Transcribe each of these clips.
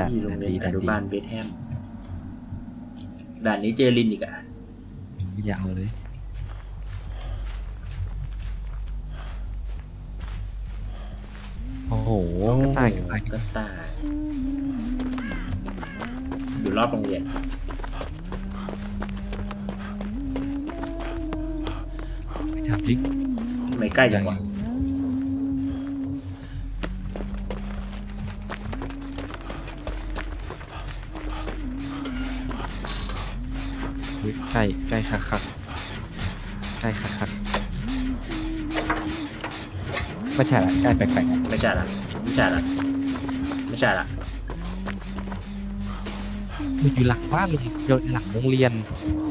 ด่านที่โรงด่านเรียดีนอด่านนุดีบาลเบธแฮมด่านนี้เจอลินอีกอะไม่อยากเอาเลย โอ้โหกระต่ายกระต่ายก็ตายอยู่รอบโรงเรียนไปทำดิไม่ใกล้จังวะ ใกล้ใกล้คักคักใกล้คักคักไม่ใช่ละใกล้แปลกๆไม่ใช่ละไม่ใช่ละไม่ใช่ละมันอยู่หลังบ้านเลยอยู่หลังโรงเรียน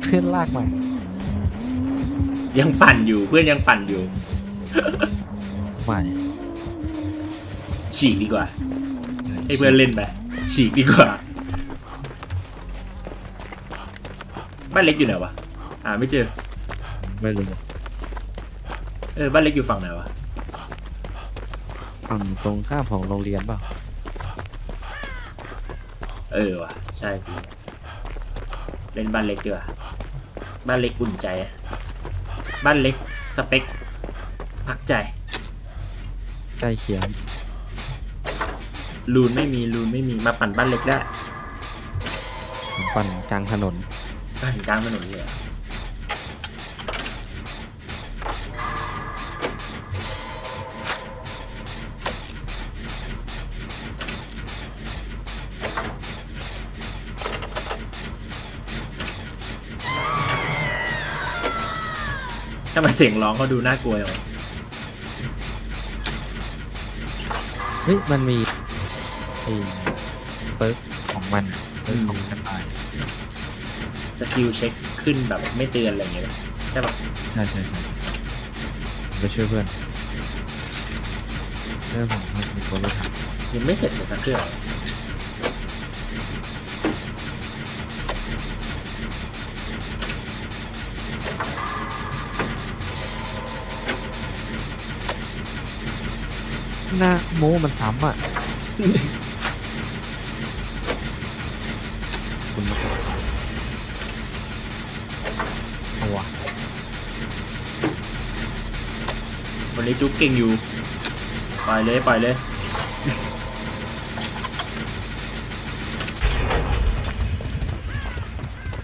เพื่อนลากมา ยังปั่นอยู่เพื่อนยังปั่นอยู่ใหม่ฉีกดีกว่า ให้เพื่อนเล่นไปฉีกดีกว่า บ้านเล็กอยู่ไหนวะอ่าไม่เจอ ไม่รู้เออบ้านเล็กอยู่ฝั่งไหนวะฝั่งตรงข้ามของโรงเรียนเปล่าเออว่ะใช่จริงเล่นบ้านเล็กดีกว่าบ้านเล็กอุ่นใจอะบ้านเล็กสเปคพักใจใกล้เคียงรูนไม่มีรูนไม่มีมาปั่นบ้านเล็กได้ผมปั่นกลางถนน ปั่นกลางถนนเลยอะถ้ามาเสียงร้องเขาดูน่ากลัวอย่างวะเฮ้ยมันมีไอ้เปิร์กของมันอะ สกิลเช็คขึ้นแบบไม่เตือนอะไรอย่างเงี้ยปะใช่ปะใช่ใช่ใช่ไปช่วยเพื่อนเรื่องของมันมีคนไม่ทยังไม่เสร็จเลยสักเครื่องำหน้าโมมันซ้ำอะ วันนี้จุ๊บเก่งอยู่ปล่อยเลยปล่อยเลย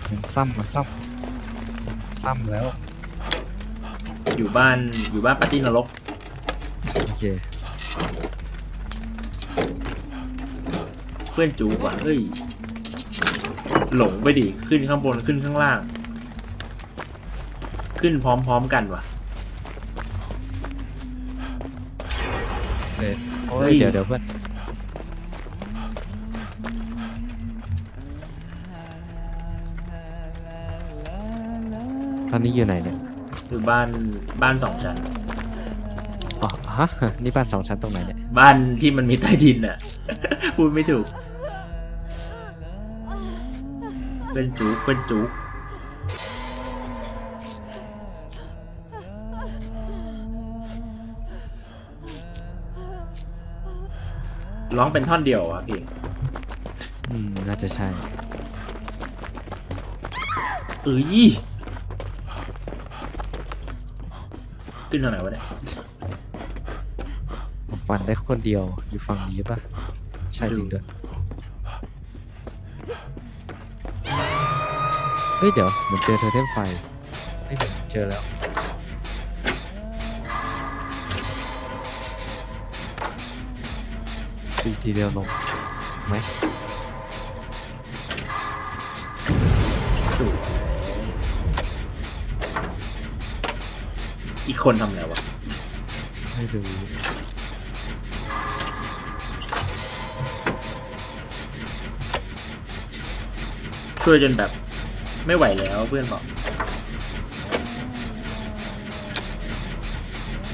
มันซ้ำมันซ้ำซ้ำแล้ว อยู่บ้านอยู่บ้านปาร์ตี้นรก โอเค เพื่อนจูบว่ะเฮ้ย หลงไปดิ ขึ้นข้างบนขึ้นข้างล่าง ขึ้นพร้อมๆกันว่ะ เสร็จโอ้เฮ้ยยเดี๋ยวเดี๋ยวเพื่อนตอนนี้อยู่ไหนเนี่ยอยู่บ้านบ้านสองชั้น อ๋อฮะนี่บ้านสองชั้นตรงไหนเนี่ยบ้านที่มันมีใต้ดินอะ พูดไม่ถูกเพื่อนจูบเพื่อนจูบ ร้องเป็นท่อนเดียวอะพี่ อืมน่าจะใช่ เอ้ยขึ้นทางไหนวะเนี่ยผมปั่นได้คนเดียวอยู่ฝั่งนี้ปะใช่จริงด้วยเฮ้ยเดี๋ยวเหมือนเจอโทเทมไฟเฮ้ยเหมือนเจอแล้ว ตีทีเดียวลงไหมถูกอีกคนทำอะไรวะไม่รู้ช่วยจนแบบ ไม่ไหวแล้วเพื่อนบอก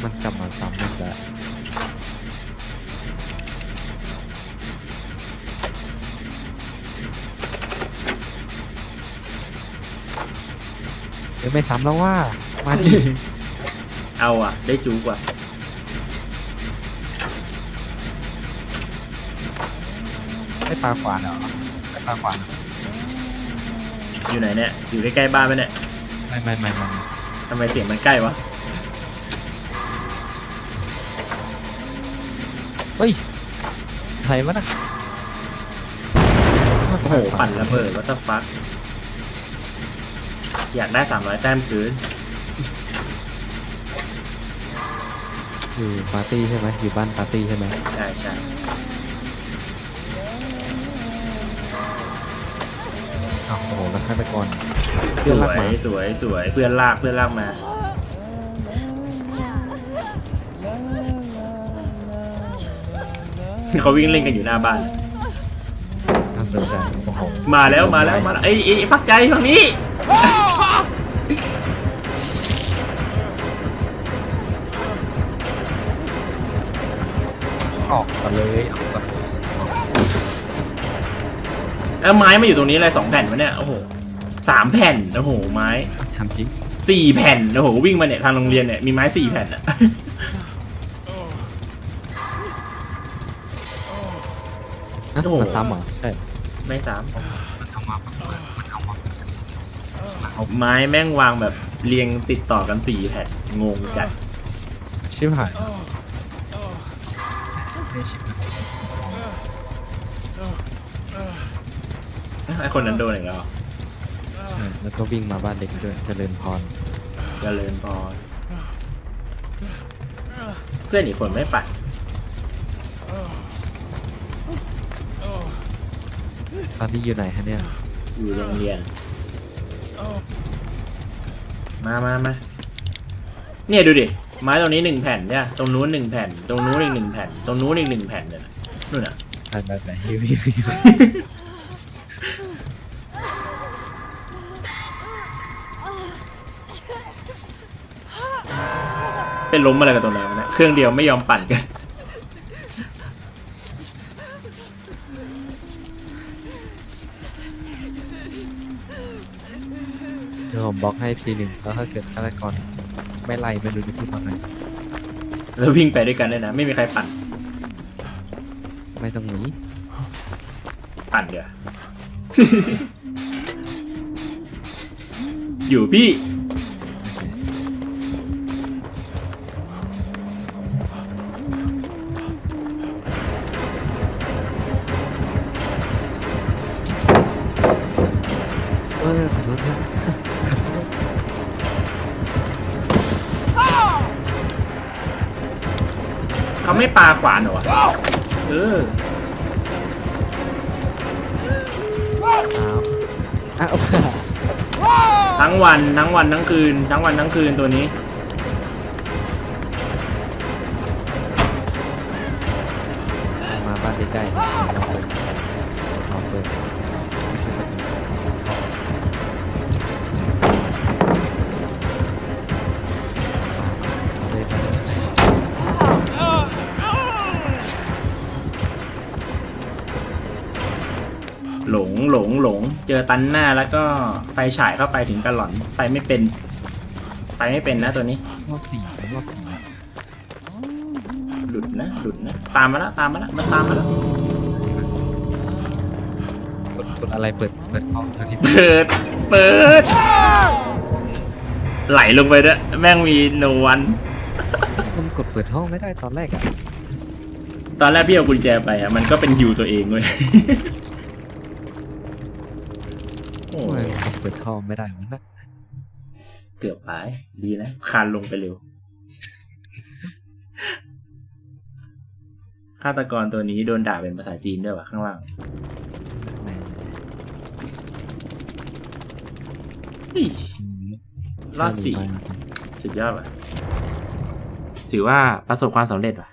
มันกลับมาซ้ำอีกแล้ว เอ้ยไม่ซ้ำแล้วว่า มาดิเอาอะ ได้จูกว่ามไม่ปลาขวานเหรอไม่ปลาขวานเหรออยู่ไหนเนี่ย อยู่ใกล้ๆบ้านไหมเนี่ยไม่ไม่ไม่ไม่ทำไมเสียงมันใกล้วะ เฮ้ยใครวะน่ะโอ้โหปั่นระเบิดวัตฟัก อยากได้สามร้อยแต้มคืนอยู่ปาร์ตี้ใช่ไหมอยู่บ้านปาร์ตี้ใช่ไหมใช่ใช่อ้าวโอ้โหแล้วฆาตกรสเพื่อนวรักหยมาสวยสวยเพื่อนลากเพื่อนลากมา เขาวิ่งเล่นกันอยู่หน้าบ้าน น่าสนใจโอ้โหมาแล้วมาแล้วมาแล้วไอ้ไอ้ไอ้พักใจฝั่งนี้ ออกมาเลยออกมาแล้วไม้มาอยู่ตรงนี้อะไรสองแผ่นวะเนี่ย โอ้โหสามแผ่น โอ้โห ไม้ทำจริงสี่แผ่น โอ้โห วิ่งมาเนี่ย ทางโรงเรียนเนี่ย มีไม้สี่แผ่นอะนะโอ้โหมันซ้ำเหรอ ใช่ ไม่สาม ไม้แม่งวางแบบเรียงติดต่อกันสี่แผ่นงงจัดชิบหายไม่ชิบหายไอ้คนนั้นโดนอีกแล้วใช่แล้วก็วิ่งมาบ้านเด็กด้วยเจริญพรเจริญพรเพื่อนอีกคนไม่ปัดตอนนี้อยู่ไหนฮะเนี่ยอยู่โรงเรียน มามามาเนี่ยดูดิ ไม้ตรงนี้หนึ่งแผ่นเนี่ย ตรงนู้นหนึ่งแผ่น ตรงนู้นอีกหนึ่งแผ่น ตรงนู้นอีกหนึ่งแผ่นเนี่ยนะนู่นอะ ไปไปไปฮิวฮิวฮิวเป็นล้มอะไรกันตรงไหนวะเนี่ยเครื่องเดียวไม่ยอมปั่นกัน บล็อกให้ทีหนึ่งแล้วถ้าเกิดฆาตกรไม่ไล่ไม่รู้จะพูดว่าไงแล้ววิ่งไปด้วยกันเลยนะ ไม่มีใครปั่นไม่ต้องหนีปั่นเดี๋ยว อยู่พี่ ไม่ปาขวานเหรอวะเอออ้าวทั้งวันทั้งวันทั้งคืน ทั้งวันทั้งคืนตัวนี้ จอตันหน้าแล้วก็ไฟฉายเข้าไปถึงกระหล่อนไปไม่เป็น ไปไม่เป็นนะตัวนี้รอบสี่รอบสี่หลุดนะหลุดนะตามมาแล้วตามมาแล้วมันตามมาแล้วกดกดอะไรเปิดเปิดห้องเท่าที่เปิดเปิด ไหลลงไปด้วยแม่งมีโนวันมันกดเปิดห้องไม่ได้ตอนแรกอะตอนแรกพี่เอากุญแจไปอะมันก็เป็นฮิวตัวเองเลย เปิดห้องไม่ได้วะนะเกือบไปดีนะคานลงไปเร็วฆาตกรตัวนี้โดนด่าเป็นภาษาจีนด้วยวะข้างล่างไหนเฮ้ยรอดสี่สุดยอดว่ะ ถือว่าประสบความสำเร็จว่ะ